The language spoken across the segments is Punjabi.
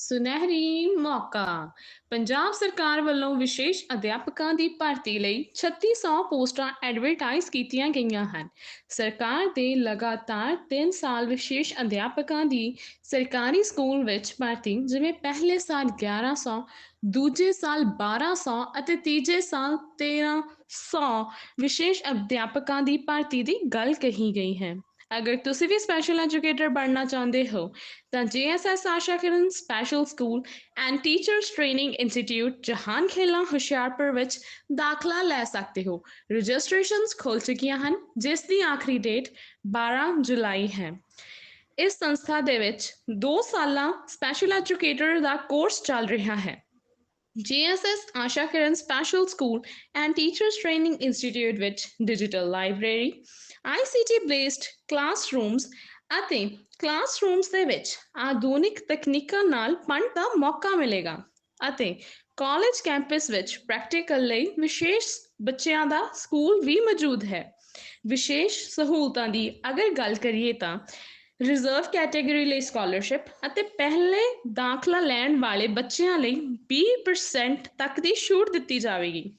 ਸੁਨਹਿਰੀ ਮੌਕਾ। ਪੰਜਾਬ ਸਰਕਾਰ ਵੱਲੋਂ ਵਿਸ਼ੇਸ਼ ਅਧਿਆਪਕਾਂ ਦੀ ਭਰਤੀ ਲਈ 3600 ਪੋਸਟਾਂ ਐਡਵਰਟਾਈਜ਼ ਕੀਤੀਆਂ ਗਈਆਂ ਹਨ। ਸਰਕਾਰ ਦੇ ਲਗਾਤਾਰ 3 ਸਾਲ ਵਿਸ਼ੇਸ਼ ਅਧਿਆਪਕਾਂ ਦੀ ਸਰਕਾਰੀ ਸਕੂਲ ਵਿੱਚ ਭਰਤੀ, ਜਿਵੇਂ ਪਹਿਲੇ ਸਾਲ 1100 ਦੂਜੇ ਸਾਲ 1200 ਅਤੇ ਤੀਜੇ ਸਾਲ 1300 ਵਿਸ਼ੇਸ਼ ਅਧਿਆਪਕਾਂ ਦੀ ਭਰਤੀ ਦੀ ਗੱਲ ਕਹੀ ਗਈ ਹੈ। ਅਗਰ ਤੁਸੀਂ ਵੀ ਸਪੈਸ਼ਲ ਐਜੂਕੇਟਰ ਬਣਨਾ ਚਾਹੁੰਦੇ ਹੋ, ਤਾਂ GSS Asha Kiran special school and teachers training institute Jahan Khela Hoshiarpur ਵਿੱਚ ਦਾਖਲਾ ਲੈ ਸਕਦੇ ਹੋ। ਰਜਿਸਟ੍ਰੇਸ਼ਨਸ ਖੁੱਲ ਚੁੱਕੀਆਂ ਹਨ, ਜਿਸ ਦੀ ਆਖਰੀ ਡੇਟ 12 ਜੁਲਾਈ ਹੈ। ਇਸ ਸੰਸਥਾ ਦੇ ਵਿੱਚ 2 ਸਾਲਾਂ ਸਪੈਸ਼ਲ ਐਜੂਕੇਟਰ ਦਾ ਕੋਰਸ ਚੱਲ ਰਿਹਾ ਹੈ। GSS Asha Kiran special school and teachers training institute ਵਿੱਚ digital library ICT based classrooms ਅਤੇ ਕਲਾਸਰੂਮਸ ਦੇ ਵਿੱਚ ਆਧੁਨਿਕ ਤਕਨੀਕਾਂ ਨਾਲ ਪੜ੍ਹਨ ਦਾ ਮੌਕਾ ਮਿਲੇਗਾ ਅਤੇ ਕਾਲਜ ਕੈਂਪਸ ਵਿੱਚ ਪ੍ਰੈਕਟੀਕਲ ਲਈ ਵਿਸ਼ੇਸ਼ ਬੱਚਿਆਂ ਦਾ ਸਕੂਲ ਵੀ ਮੌਜੂਦ ਹੈ ਵਿਸ਼ੇਸ਼ ਸਹੂਲਤਾਂ ਦੀ ਅਗਰ ਗੱਲ ਕਰੀਏ ਤਾਂ ਰਿਜ਼ਰਵ ਕੈਟਾਗਰੀ ਲਈ ਸਕਾਲਰਸ਼ਿਪ ਅਤੇ ਪਹਿਲੇ ਦਾਖਲਾ ਲੈਣ ਵਾਲੇ ਬੱਚਿਆਂ ਲਈ 20% ਤੱਕ ਦੀ ਛੂਟ ਦਿੱਤੀ ਜਾਵੇਗੀ।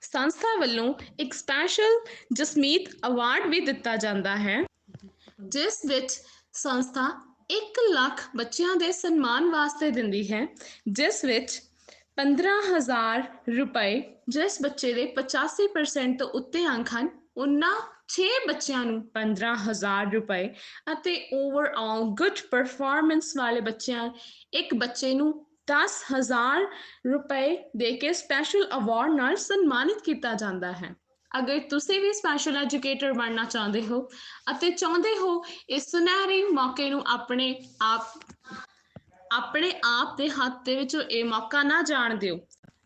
ਸੰਸਥਾ ਵੱਲੋਂ ਇੱਕ ਸਪੈਸ਼ਲ ਜਸਮੀਤ ਅਵਾਰਡ ਵੀ ਦਿੱਤਾ ਜਾਂਦਾ ਹੈ, ਜਿਸ ਵਿੱਚ ਸੰਸਥਾ 1 ਲੱਖ ਬੱਚਿਆਂ ਦੇ ਸਨਮਾਨ ਵਾਸਤੇ ਦਿੰਦੀ ਹੈ, ਜਿਸ ਵਿੱਚ 15000 ਰੁਪਏ, ਜਿਸ ਬੱਚੇ ਦੇ 85% ਤੋਂ ਉੱਤੇ ਅੰਕ ਹਨ ਉਹਨਾਂ 6 ਬੱਚਿਆਂ ਨੂੰ 15000 ਰੁਪਏ ਅਤੇ ਓਵਰਆਲ ਗੁੱਡ ਪਰਫਾਰਮੈਂਸ ਵਾਲੇ ਬੱਚਿਆਂ ਇੱਕ ਬੱਚੇ ਨੂੰ 10000 ਰੁਪਏ ਦੇ ਕੇ ਸਪੈਸ਼ਲ ਅਵਾਰਡ ਨਾਲ ਸਨਮਾਨਿਤ ਕੀਤਾ ਜਾਂਦਾ ਹੈ। ਅਗਰ ਤੁਸੀਂ ਵੀ ਸਪੈਸ਼ਲ ਐਜੂਕੇਟਰ ਬਣਨਾ ਚਾਹੁੰਦੇ ਹੋ ਅਤੇ ਚਾਹੁੰਦੇ ਹੋ ਇਸ ਸੁਨਹਿਰੀ ਮੌਕੇ ਨੂੰ ਆਪਣੇ ਆਪ ਆਪਣੇ ਆਪ ਦੇ ਹੱਥ ਦੇ ਵਿੱਚੋਂ ਇਹ ਮੌਕਾ ਨਾ ਜਾਣ ਦਿਓ,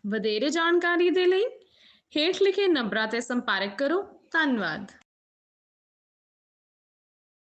ਵਧੇਰੇ ਜਾਣਕਾਰੀ ਦੇ ਲਈ ਹੇਠ ਲਿਖੇ ਨੰਬਰਾਂ ਤੇ ਸੰਪਰਕ ਕਰੋ। ਧੰਨਵਾਦ।